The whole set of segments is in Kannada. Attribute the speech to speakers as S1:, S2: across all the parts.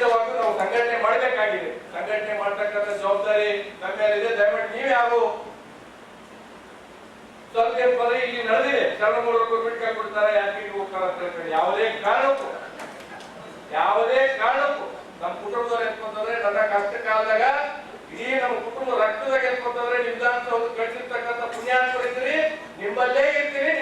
S1: ಖಂಡಿತವಾಗ್ಲೂ ನಾವು ಸಂಘಟನೆ ಮಾಡಬೇಕಾಗಿದೆ. ಸಂಘಟನೆ ಮಾಡ್ತಕ್ಕಂಥ ಜವಾಬ್ದಾರಿ ನಮ್ಮ ಮೇಲಿದೆ ದಯಮಾಡಿ ನೀವೇ ಯಾರು ಸ್ವಲ್ಪ ಇಲ್ಲಿ ನಡೆದಿದೆ. ಶರಣಮೂರು ಗೌರ್ಮೆಂಟ್ ಕೊಡ್ತಾರೆ, ಯಾಕೆ ಹೋಗ್ತಾರ ಅಂತ ಹೇಳ್ತಾರೆ. ಯಾವುದೇ ಕಾರಣಕ್ಕೂ. ಯಾವುದೇ ಕಾರಣಕ್ಕೂ. ನಮ್ಮ ಕುಟುಂಬದವ್ರು ಎತ್ಕೊಂತಂದ್ರೆ ನನ್ನ ಕಷ್ಟ ಕಾಲದಾಗ ಇಡೀ ನಮ್ಮ ಕುಟುಂಬ ರಕ್ತದಾಗ ಎತ್ಕೊಂತಂದ್ರೆ ನಿಮ್ದಾಂತ ಪುಣ್ಯಾಂತರ ಇದ್ರಿ ನಿಮ್ಮಲ್ಲೇ ಇರ್ತೀರಿ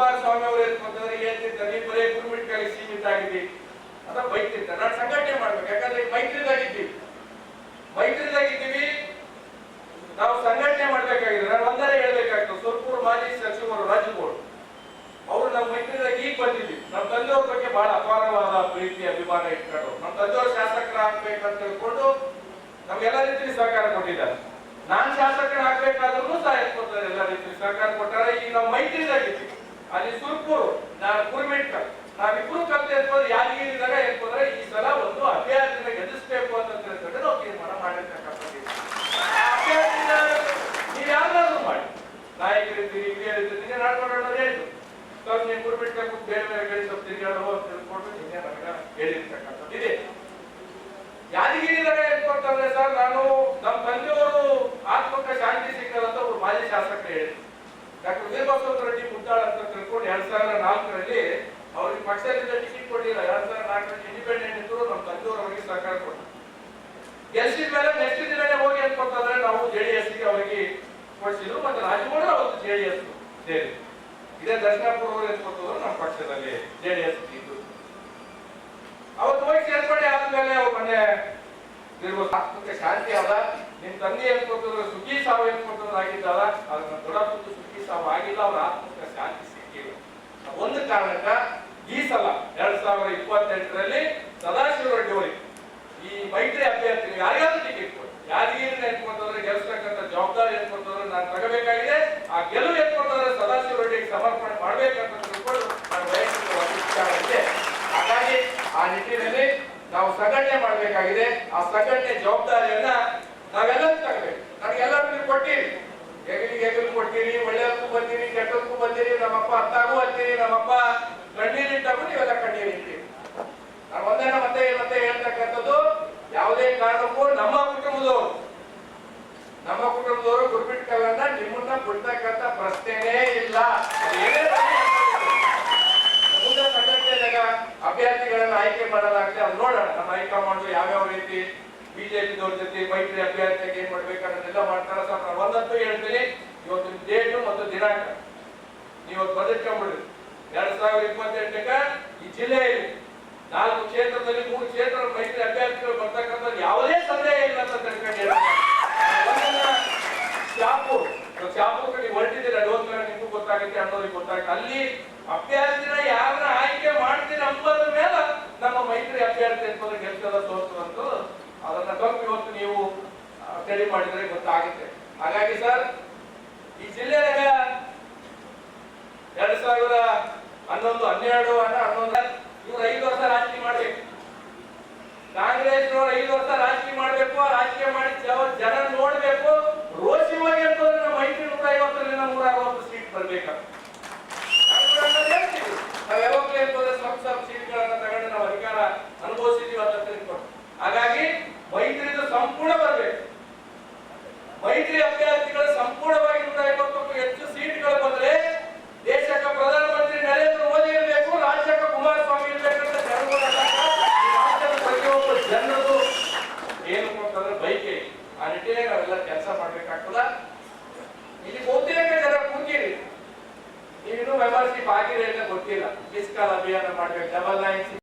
S1: ಕುಮಾರಸ್ವಾಮಿ ಅವರು ಎತ್ಕೊಂತಂದ್ರೆ ಹೇಳ್ತಿರ್ತಾರೆ ನೀವು ಬರೀ ಗುರುಮಿಟ್ಕಾಗಿ ಸೀಮಿತ ಆಗಿದ್ದೀವಿ ಅಂತ ಬೈತಿರ್ತಾರೆ ನಾನು ಸಂಘಟನೆ ಮಾಡ್ಬೇಕು. ಯಾಕಂದ್ರೆ ಮೈತ್ರಿದಾಗಿದ್ದೀವಿ ಮೈತ್ರಿದಾಗಿದ್ದೀವಿ ನಾವು ಸಂಘಟನೆ ಮಾಡ್ಬೇಕಾಗಿದೆ. ನಾನು ಒಂದನೇ ಹೇಳ್ಬೇಕಾಗ್ತದೆ. ಸುರ್ಪುರ್ ಮಾಜಿ ಸಚಿವರು ರಾಜಗೋಡ್ ಅವರು ನಮ್ಮ ಮೈತ್ರಿದಾಗ ಈಗ ಬಂದಿದ್ವಿ ನಮ್ಮ ತಂದೆಯವ್ರ ಬಗ್ಗೆ ಬಹಳ ಅಪಾರವಾದ ಪ್ರೀತಿ, ಅಭಿಮಾನ ಇಟ್ಕೊಂಡು ನಮ್ಮ ತಂದೆಯವರು ಶಾಸಕರಾಗ್ಬೇಕಂತ ತಿಳ್ಕೊಂಡು ನಮ್ಗೆಲ್ಲ ರೀತಿ ಸಹಕಾರ ಕೊಟ್ಟಿದ್ದಾರೆ. ನಾನ್ ಶಾಸಕರಾಗ್ಬೇಕಾದ್ರೂ ಸಹ ಎಲ್ಲ ರೀತಿ ಸಹಕಾರ ಕೊಟ್ಟಾರೆ. ಈಗ ನಮ್ಮ ಮೈತ್ರಿದಾಗಿದ್ವಿ ಅಲ್ಲಿ ಸುರ್ಪುರು ನಾನು ಕುರ್ಮಿಟ್ಕ ನಾವಿಬ್ರು ಕಲ್ತು ಯಾರಿಗೆ ಯಾದಗಿರಿದಾಗ ಎತ್ಕೊಂಡ್ರೆ ಈ ಸಲ ಒಂದು ಅಭ್ಯರ್ಥಿನ ಗೆಲ್ಲಿಸ್ಬೇಕು ಅಂತ ತಿಳ್ಕೊಂಡು ನಾವು ತೀರ್ಮಾನ ಮಾಡಿರ್ತಕ್ಕಂಥದ್ದು. ನೀವು ಯಾವ್ದಾದ್ರು ಮಾಡಿ. ನಾಯಕರಿದ್ದೀರಿ ಹಿರಿಯರಿದ್ದೀರಿ ನಾಡ್ಕೊಂಡು ಹೇಳಿದ್ರು. ಸ್ವಲ್ಪ ನೀವು ಕುರ್ಬಿಟ್ಟು ಬೇರೆ ಬೇರೆ ಕಡೆ ಸ್ವಲ್ಪ ತಿರುಗಾಡೋ ಅಂತ ತಿಳ್ಕೊಂಡು ನಿನ್ನೆ ನನಗೆ ಹೇಳಿರ್ತಕ್ಕಂಥದ್ದು ಇದೆ. ಯಾದಗಿರಿದಾಗ ಎತ್ಕೊಳ್ತಂದ್ರೆ ಸರ್ ನಾನು ನಮ್ಮ ತಂದೆಯವರು ಆತ್ಮಕ ಶಾಂತಿ ಸಿಕ್ಕದಂತ ಒಬ್ರು ಮಾಜಿ ಶಾಸಕರು ಹೇಳಿದ್ರು ಡಾಕ್ಟರ್ ವೀರಬಸವ ರೆಡ್ಡಿ ಮುದ್ದಾಳ ಅಂತ ತಿಳ್ಕೊಂಡು ಎರಡ್ ಸಾವಿರದ ನಾಲ್ಕರಲ್ಲಿ ಅವ್ರಿಗೆ ಪಕ್ಷದಿಂದ ಟಿಕೆಟ್ ಕೊಡಲಿಲ್ಲ. ಎರಡ್ ಸಾವಿರದ ನಾಲ್ಕರಲ್ಲಿ ಇಂಡಿಪೆಂಡೆಂಟ್ ಇದ್ರು ನಮ್ಮ ತಂದೆಯವರು ಅವರಿಗೆ ಸಹಕಾರ ಕೊಟ್ಟರು. ಗೆಲ್ಸಿದ ಮೇಲೆ ನೆಕ್ಸ್ಟ್ ದಿನನೇ ಹೋಗಿ ಅನ್ಕೊತಂದ್ರೆ ನಾವು ಜೆಡಿಎಸ್ಗೆ ಅವರಿಗೆ ಕೊಡಿಸಿದ್ರು ಮತ್ತೆ ರಾಜಗೌಡ ಅವತ್ತು ಜೆಡಿಎಸ್ ಸೇರಿ. ಇದೇ ದರ್ಶನಾಪುರ ಅವರು ಎತ್ಕೊತಂದ್ರು ನಮ್ಮ ಪಕ್ಷದಲ್ಲಿ ಜೆಡಿಎಸ್ ಇದ್ದು ಅವತ್ತು ಹೋಗಿ ಅವ್ರ ಶಾಂತಿ ಸಿಕ್ಕಿಲ್ಲ ಒಂದು ಕಾರಣಕ್ಕ ಈ ಸಲ ಎರಡ್ ಸಾವಿರದ ಇಪ್ಪತ್ತೆಂಟರಲ್ಲಿ ಸದಾಶಿವ ರೆಡ್ಡಿ ಅವರಿಗೆ ಈ ಮೈತ್ರಿ ಅಭ್ಯರ್ಥಿ ಯಾರಿಗಾದ್ರೂ ಟಿಕೆಟ್ ಕೊಡಿ. ಏನ್ ಕೊಡ್ತಾರೆ ಗೆಲ್ಸ್ತಕ್ಕಂಥ ಜವಾಬ್ದಾರಿ ಎತ್ಕೊಂತಂದ್ರೆ ನಾನು ತಗಬೇಕಾಗಿದೆ. ಆ ಗೆಲುವು ಎತ್ಕೊಂತಂದ್ರೆ ಸದಾಶಿವ ರೆಡ್ಡಿಗೆ ಸಮರ್ಪಣೆ ಮಾಡ್ಬೇಕಂತ ತಿಳ್ಕೊಂಡು ನಾನು ವೈಯಕ್ತಿಕ ಇದೆ. ಹಾಗಾಗಿ ಆ ನಿಟ್ಟಿನಲ್ಲಿ ನಾವು ಸಂಘಟನೆ ಮಾಡಬೇಕಾಗಿದೆ. ಆ ಸಂಘಟನೆ ಜವಾಬ್ದಾರಿಯನ್ನ ನಮ್ಮ ಕುಟುಂಬದವರು ಗುರುಬಿಟ್ಕಲ್ಲನ್ನ ನಿಮ್ಮನ್ನ ಬಿಡ್ತಕ್ಕಂಥ ಪ್ರಶ್ನೆನೇ ಇಲ್ಲ. ಅಭ್ಯರ್ಥಿಗಳನ್ನ ಆಯ್ಕೆ ಮಾಡಲಾಗ್ತದೆ ಅದು ನೋಡೋಣ. ನಮ್ಮ ಹೈಕಮಾಂಡ್ ಯಾವ್ಯಾವ ರೀತಿ ಬಿಜೆಪಿದವ್ರ ಜೊತೆ ಮೈತ್ರಿ ಅಭ್ಯರ್ಥಿಗೆ ಏನ್ ಮಾಡ್ಬೇಕನ್ನೋದೆಲ್ಲ ಮಾಡ್ತಾರೆ. ಸರ್ ಒಂದಂತೂ ಹೇಳ್ತೀನಿ ಇವತ್ತು ಡೇಟು ಮತ್ತು ದಿನಾಂಕ. ನೀವು ಬದಲಿಸ್ಕೊಂಡ್ಬಿಡ್ರಿ ಎರಡ್ ಸಾವಿರದ ಇಪ್ಪತ್ತೆಂಟಕ್ಕ ಈ ಜಿಲ್ಲೆಯಲ್ಲಿ ನಾಲ್ಕು ಕ್ಷೇತ್ರದಲ್ಲಿ ಮೂರು ಕ್ಷೇತ್ರ ಮೈತ್ರಿ ಅಭ್ಯರ್ಥಿಗಳು ಬರ್ತಕ್ಕಂಥ ಯಾವುದೇ ಸಂದೇಹ ಇಲ್ಲ ಅಂತ ತಿಳ್ಕೊಂಡು ಹೇಳ್ತೀನಿ. ಒಂದನ್ನ ಶಾಪುರ್ ಇವಾಗ ಶಾಪುರ್ ಕಡೆ ಹೊರಟಿದ್ದೀರ ಡೋಲ್ ಮೇಲೆ ನಿಮಗೂ ಗೊತ್ತಾಗುತ್ತೆ ಅನ್ನೋರಿಗೆ ಗೊತ್ತಾಗುತ್ತೆ ಅಲ್ಲಿ ಅಭ್ಯರ್ಥಿನ ಯಾರನ್ನ ಆಯ್ಕೆ ಮಾಡ್ತೀನಿ ಅಂಬದ ಮೇಲೆ ನಮ್ಮ ಮೈತ್ರಿ ಅಭ್ಯರ್ಥಿ ಅಂತ ಗೆಲ್ತದ ಅಂತ ಅದನ್ನ ಸ್ವಲ್ಪ ಇವತ್ತು ನೀವು ಸ್ಟಡಿ ಮಾಡಿದ್ರೆ ಗೊತ್ತಾಗುತ್ತೆ. ಹಾಗಾಗಿ ಸರ್, ಈ ಜಿಲ್ಲೆ ಎರಡ್ ಸಾವಿರ ಹನ್ನೊಂದು, ಹನ್ನೆರಡು ಅಣ್ಣ ಹನ್ನೊಂದು ಇವ್ರು ಐದು ವರ್ಷ ರಾಜಕೀಯ ಮಾಡ್ಬೇಕು ಕಾಂಗ್ರೆಸ್ ಐದು ವರ್ಷ ರಾಜಕೀಯ ಮಾಡ್ಬೇಕು ರಾಜಕೀಯ ಮಾಡಿ ಜನ- ಜನ ನೋಡ್ಬೇಕು ರೋಷಿವಾಗಿ ಅಂತಂದ್ರೆ ನಮ್ಮ ಮೈತ್ರಿ ನೂರ ಐವತ್ತರಿಂದ ನೂರ ಅರವತ್ತು ಸೀಟ್ ಬರ್ಬೇಕು ನಾವ್ ಯಾವಾಗ್ಲೂ ಅಂತಂದ್ರೆ ಸ್ವಲ್ಪ ಸ್ವಲ್ಪ ಸೀಟ್ಗಳನ್ನ ತಗೊಂಡು ನಾವು ಅಧಿಕಾರ ಅನುಭವಿಸಿದೀವಿ ಅಂತ ತಿಳ್ಕೊಂಡು ಹಾಗಾಗಿ ಮೈತ್ರಿದು ಸಂಪೂರ್ಣ ಬರ್ಬೇಕು ಮೈತ್ರಿ